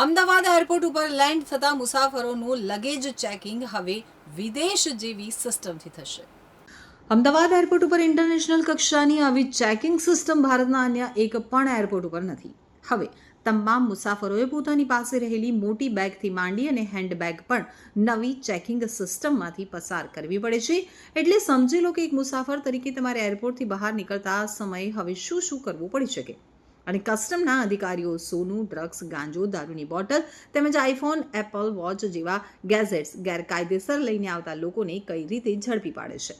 Ahmedabad airport ઉપર land થતા મુસાફરોનું luggage checking હવે વિદેશ જેવી સિસ્ટમથી થશે. અમદાવાદ એરપોર્ટ ઉપર ઇન્ટરનેશનલ કક્ષાની આવી ચેકિંગ સિસ્ટમ ભારતના અન્ય એક પણ એરપોર્ટ ઉપર નથી. હવે તમામ મુસાફરોએ પોતાની પાસે રહેલી મોટી બેગથી માંડી અને હેન્ડબેગ પણ નવી ચેકિંગ સિસ્ટમમાંથી પસાર કરવી પડે છે. એટલે સમજી લો કે એક મુસાફર તરીકે તમારે એરપોર્ટથી બહાર નીકળતા સમયે હવે શું શું કરવું પડી શકે? અને કસ્ટમના અધિકારીઓ સોનું, ડ્રગ્સ, ગાંજો, દારૂની બોટલ તેમજ આઈફોન, એપલ વોચ જેવા ગેઝેટ્સ ગેરકાયદેસર લઈને આવતા લોકોને કઈ રીતે ઝડપી પાડે છે?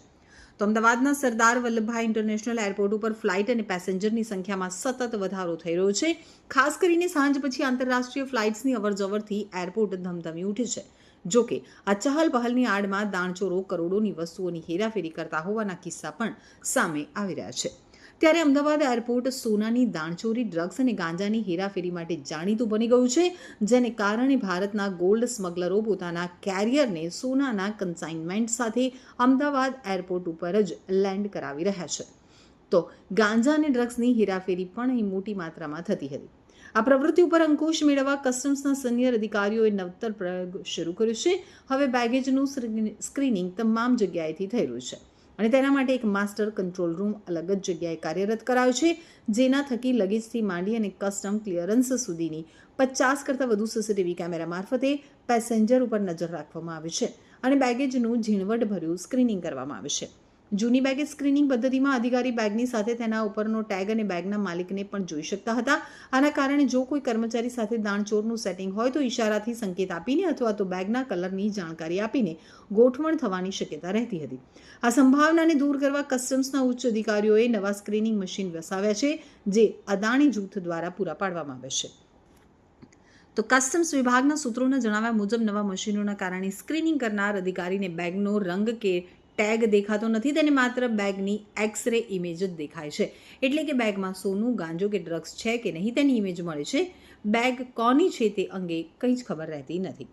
તો અમદાવાદના સરદાર વલ્લભભાઈ ઇન્ટરનેશનલ એરપોર્ટ ઉપર ફ્લાઇટ અને પેસેન્જરની સંખ્યામાં સતત વધારો થઈ રહ્યો છે. ખાસ કરીને સાંજ પછી આંતરરાષ્ટ્રીય ફ્લાઇટ્સની અવરજવરથી એરપોર્ટ ધમધમી ઉઠે છે. જો કે, આ ચહલ પહલની આડમાં દાણચોરો કરોડોની વસ્તુઓની હેરાફેરી કરતા હોવાના કિસ્સા પણ સામે આવી રહ્યા છે. ત્યારે અમદાવાદ એરપોર્ટ સોનાની દાણચોરી, ડ્રગ્સ અને ગાંજાની હેરાફેરી માટે જાણીતું બની ગયું છે, જેને કારણે ભારતના ગોલ્ડ સ્મગલરો પોતાના કેરિયરને સોનાના કન્સાઇનમેન્ટ સાથે અમદાવાદ એરપોર્ટ ઉપર જ લેન્ડ કરાવી રહ્યા છે. તો ગાંજા અને ડ્રગ્સની હેરાફેરી પણ અહીં મોટી માત્રામાં થતી હતી. આ પ્રવૃત્તિ ઉપર અંકુશ મેળવવા કસ્ટમ્સના સિનિયર અધિકારીઓએ નવતર પ્રયોગ શરૂ કર્યો છે. હવે બેગેજનું સ્ક્રીનિંગ તમામ જગ્યાએથી થઈ રહ્યું છે. અને તેના માટે એક માસ્ટર કંટ્રોલ રૂમ અલગ જ જગ્યાએ કાર્યરત કરાયો છે, જેના થકી લગેજથી માંડી અને કસ્ટમ ક્લિયરન્સ સુધીની પચાસ કરતાં વધુ સીસીટીવી કેમેરા મારફતે પેસેન્જર ઉપર નજર રાખવામાં આવે છે અને બેગેજનું ઝીણવટભર્યું સ્ક્રીનિંગ કરવામાં આવે છે. જૂની બેગે સ્ક્રીનિંગ પદ્ધતિમાં અધિકારી બેગની સાથે તેના ઉપરનો ટેગ અને બેગના માલિકને પણ જોઈ શકતા હતા. આના કારણે જો કોઈ કર્મચારી સાથે દાણચોરનું સેટિંગ હોય તો ઇશારાથી સંકેત આપીને અથવા તો બેગના કલરની જાણકારી આપીને ગોઠવણ થવાની શક્યતા રહેતી હતી. આ સંભાવનાને દૂર કરવા કસ્ટમ્સના ઉચ્ચ અધિકારીઓએ નવા સ્ક્રીનિંગ મશીન વસાવ્યા છે, જે અદાણી જૂથ દ્વારા પૂરા પાડવામાં આવે છે. તો કસ્ટમ્સ વિભાગના સૂત્રોના જણાવ્યા મુજબ નવા મશીનોના કારણે સ્ક્રીનિંગ કરનાર અધિકારીને બેગનો રંગ કે ટેગ દેખાતો નથી તેને માત્ર બેગની એક્સ રે ઇમેજ જ દેખાય છે. એટલે કે બેગમાં સોનું, ગાંજો કે ડ્રગ્સ છે કે નહીં તેની ઇમેજ મળે છે. બેગ કોની છે તે અંગે કંઈ જ ખબર રહેતી નથી.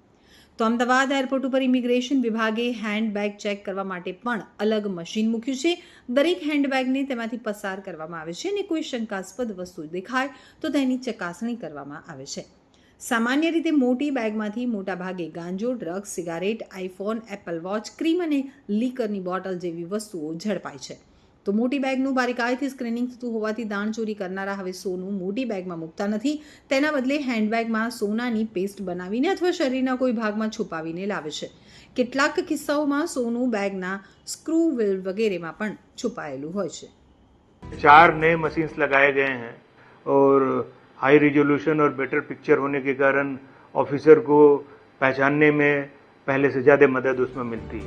તો અમદાવાદ એરપોર્ટ ઉપર ઇમિગ્રેશન વિભાગે હેન્ડબેગ ચેક કરવા માટે પણ અલગ મશીન મૂક્યું છે. દરેક હેન્ડબેગને તેમાંથી પસાર કરવામાં આવે છે અને કોઈ શંકાસ્પદ વસ્તુ દેખાય તો તેની ચકાસણી કરવામાં આવે છે. સામાન્ય રીતે મોટી બેગમાંથી મોટાભાગે ગાંજો, drugs, cigarette iPhone Apple watch, cream અને લીકરની બોટલ જેવી વસ્તુઓ ઝડપાય છે. તો મોટી બેગનું બારીકાઈથી સ્ક્રીનિંગ થતું હોવાથી દાણ ચોરી કરનારા હવે સોનું મોટી બેગમાં મૂકતા નથી. તેના બદલે હેન્ડબેગમાં સોનાની પેસ્ટ બનાવીને અથવા શરીરના કોઈ ભાગમાં છુપાવીને લાવે છે. કેટલાક કિસ્સાઓમાં સોનું બેગના સ્ક્રૂ વ્હીલ વગેરેમાં પણ છુપાયેલું હોય છે. ચાર નય મશીન્સ લગાએ ગયે હૈ. ઓર हाई रिजोल्यूशन और बेटर पिक्चर होने के कारण ऑफिसर को पहचानने में पहले से ज़्यादा मदद उसमें मिलती है